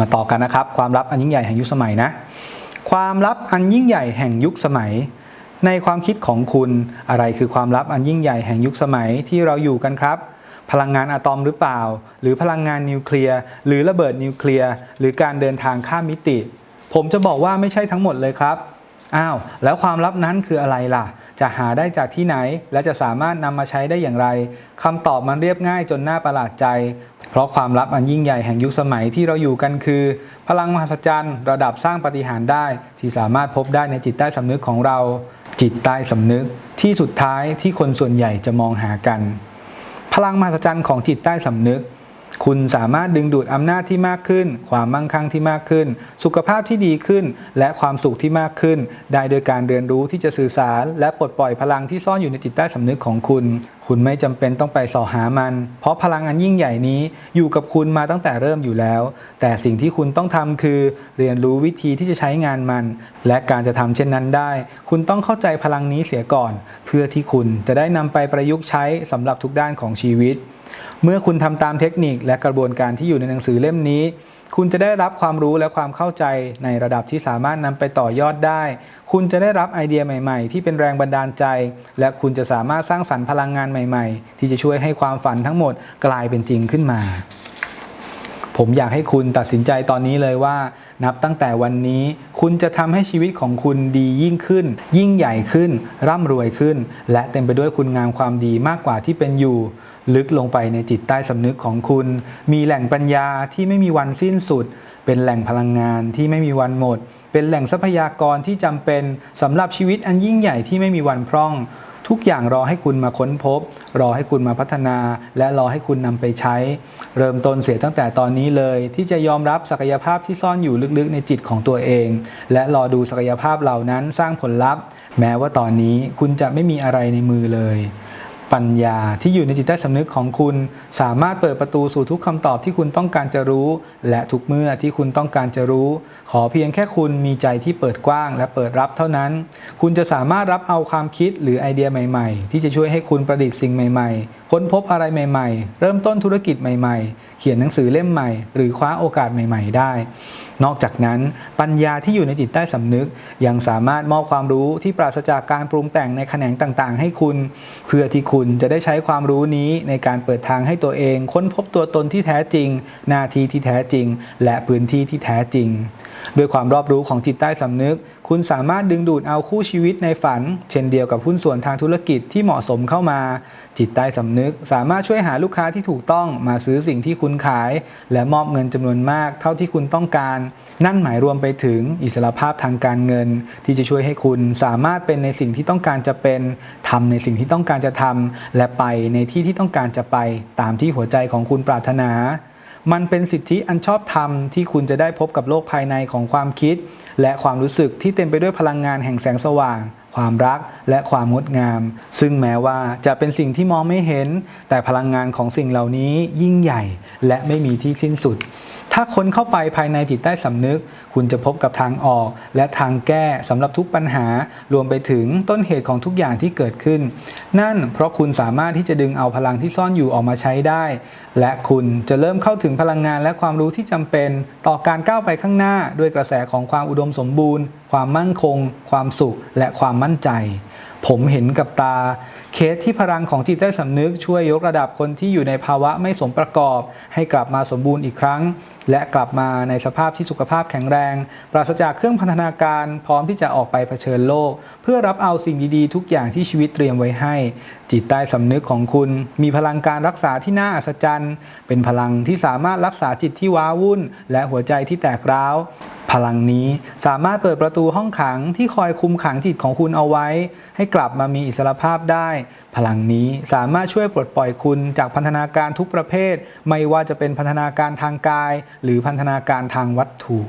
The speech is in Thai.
มาต่อกันนะครับ ความลับอันยิ่งใหญ่แห่งยุคสมัยนะ ความลับอันยิ่งใหญ่แห่งยุคสมัย ในความคิดของคุณอะไรคือความลับอันยิ่งใหญ่แห่งยุคสมัยที่เราอยู่กันครับ พลังงานอะตอมหรือเปล่า หรือพลังงานนิวเคลียร์หรือระเบิดนิวเคลียร์หรือการเดินทางข้ามมิติ ผมจะบอกว่าไม่ใช่ทั้งหมดเลยครับอ้าวแล้วความลับนั้นคืออะไรล่ะ จะหาได้จากที่ไหน และจะสามารถนำมาใช้ได้อย่างไรคำตอบมันเรียบง่ายจนน่าประหลาดใจ เพราะความลับอันยิ่งใหญ่แห่งยุคสมัยที่เราอยู่กันคือ พลังมหัศจรรย์ระดับสร้างปาฏิหารย์ได้ ที่สามารถพบได้ในจิตใต้สำนึกของเรา จิตใต้สำนึก ที่สุดท้ายที่คนส่วนใหญ่จะมองหากัน พลังมหัศจรรย์ของจิตใต้สำนึก คุณสามารถดึงดูดอำนาจที่มากขึ้น ความมั่งคั่งที่มากขึ้น สุขภาพที่ดีขึ้น และความสุขที่มากขึ้น ได้โดยการเรียนรู้ที่จะสื่อสาร และปลดปล่อยพลังที่ซ่อนอยู่ในจิตใต้สำนึกของคุณ คุณไม่จำเป็นต้องไปสอหามัน เพราะพลังอันยิ่งใหญ่นี้อยู่กับคุณมาตั้งแต่เริ่มอยู่แล้ว แต่สิ่งที่คุณต้องทำคือ เรียนรู้วิธีที่จะใช้งานมัน และการจะทำเช่นนั้นได้ คุณต้องเข้าใจพลังนี้เสียก่อน เพื่อที่คุณจะได้นำไปประยุกต์ใช้สำหรับทุกด้านของชีวิต เมื่อคุณทำตามเทคนิคและกระบวนการที่อยู่ในหนังสือเล่มนี้ คุณจะได้รับความรู้และความเข้าใจในระดับที่สามารถนำไปต่อยอดได้ คุณจะได้รับไอเดียใหม่ ๆ ที่เป็นแรงบันดาลใจ และคุณจะสามารถสร้างสรรค์พลังงานใหม่ ๆ ที่จะช่วยให้ความฝันทั้งหมดกลายเป็นจริงขึ้นมา ผมอยากให้คุณตัดสินใจตอนนี้เลยว่า นับตั้งแต่วันนี้ คุณจะทำให้ชีวิตของคุณดียิ่งขึ้น ยิ่งใหญ่ขึ้น ร่ำรวยขึ้น และเต็มไปด้วยคุณงามความดีมากกว่าที่เป็นอยู่ ลึกลงไปในจิตใต้สำนึกของคุณ มีแหล่งปัญญาที่ไม่มีวันสิ้นสุด เป็นแหล่งพลังงานที่ไม่มีวันหมด เป็นแหล่งทรัพยากรที่จำเป็นสำหรับชีวิตอันยิ่งใหญ่ที่ไม่มีวันพร่อง ทุกอย่างรอให้คุณมาค้นพบ รอให้คุณมาพัฒนา และรอให้คุณนำไปใช้ เริ่มต้นเสียตั้งแต่ตอนนี้เลย ที่จะยอมรับศักยภาพที่ซ่อนอยู่ลึกๆ ในจิตของตัวเอง และรอดูศักยภาพเหล่านั้นสร้างผลลัพธ์ แม้ว่าตอนนี้คุณจะไม่มีอะไรในมือเลย ปัญญาที่อยู่ในจิตใต้สำนึกของคุณ สามารถเปิดประตูสู่ทุกคำตอบที่คุณต้องการจะรู้ และทุกเมื่อที่คุณต้องการจะรู้ ขอเพียงแค่คุณมีใจที่เปิดกว้าง และเปิดรับเท่านั้น คุณจะสามารถรับเอาความคิดหรือไอเดียใหม่ ๆ ที่จะช่วยให้คุณประดิษฐ์สิ่งใหม่ ๆ ค้นพบอะไรใหม่ ๆ เริ่มต้นธุรกิจใหม่ ๆ เขียนหนังสือเล่มใหม่ หรือคว้าโอกาสใหม่ ๆ ได้ นอกจากนั้นปัญญาที่อยู่ในจิตใต้สำนึก ยังสามารถมอบความรู้ที่ปราศจากการปรุงแต่งในแขนงต่างๆ ให้คุณ เพื่อที่คุณจะได้ใช้ความรู้นี้ในการเปิดทางให้ตัวเอง ค้นพบตัวตนที่แท้จริง หน้าที่ที่แท้จริง และพื้นที่ที่แท้จริง ด้วยความรอบรู้ของจิตใต้สำนึก คุณสามารถดึงดูดเอาคู่ชีวิตในฝัน เช่นเดียวกับหุ้นส่วนทางธุรกิจที่เหมาะสมเข้ามา จิตใต้สำนึกสามารถช่วยหาลูกค้าที่ถูกต้องมาซื้อสิ่งที่คุณขาย และมอบเงินจำนวนมาก เท่าที่คุณต้องการ นั่นหมายรวมไปถึงอิสรภาพทางการเงิน ที่จะช่วยให้คุณสามารถเป็นในสิ่งที่ต้องการจะเป็นทำในสิ่งที่ต้องการจะทำและไปในที่ที่ต้องการจะไปตามที่หัวใจของคุณปรารถนามันเป็นสิทธิอันชอบธรรมที่คุณจะได้พบกับโลกภายในของความคิด และความรู้สึกที่เต็มไปด้วยพลังงานแห่งแสงสว่าง ความรักและความงดงาม ซึ่งแม้ว่าจะเป็นสิ่งที่มองไม่เห็น แต่พลังงานของสิ่งเหล่านี้ยิ่งใหญ่ และไม่มีที่สิ้นสุด ถ้าคนเข้าไปภายในจิตใต้สำนึก คุณจะพบกับทางออก และทางแก้สำหรับทุกปัญหา รวมไปถึงต้นเหตุของทุกอย่างที่เกิดขึ้น นั่นเพราะคุณสามารถที่จะดึงเอาพลังที่ซ่อนอยู่ออกมาใช้ได้ และคุณจะเริ่มเข้าถึงพลังงานและความรู้ที่จำเป็น ต่อการก้าวไปข้างหน้า ด้วยกระแสของความอุดมสมบูรณ์ ความมั่นคง ความสุข และความมั่นใจผมเห็นกับตา เคสที่พลังของจิตใต้สำนึกช่วยยกระดับคนที่อยู่ในภาวะไม่สมประกอบ ให้กลับมาสมบูรณ์อีกครั้ง และกลับมาในสภาพที่สุขภาพแข็งแรง ปราศจากเครื่องพันธนาการพร้อมที่จะออกไปเผชิญโลก เพื่อรับเอาสิ่งดีๆ ทุกอย่างที่ชีวิตเตรียมไว้ให้ จิตใต้สำนึกของคุณ มีพลังการรักษาที่น่าอัศจรรย์ เป็นพลังที่สามารถรักษาจิตที่ว้าวุ่น และหัวใจที่แตกร้าว พลังนี้สามารถเปิดประตูห้องขังที่คอยคุมขังจิตของคุณเอาไว้ ให้กลับมามีอิสรภาพได้ พลังนี้สามารถช่วยปลดปล่อยคุณจากพันธนาการทุกประเภท ไม่ว่าจะเป็นพันธนาการทางกาย หรือพันธนาการทางวัตถุ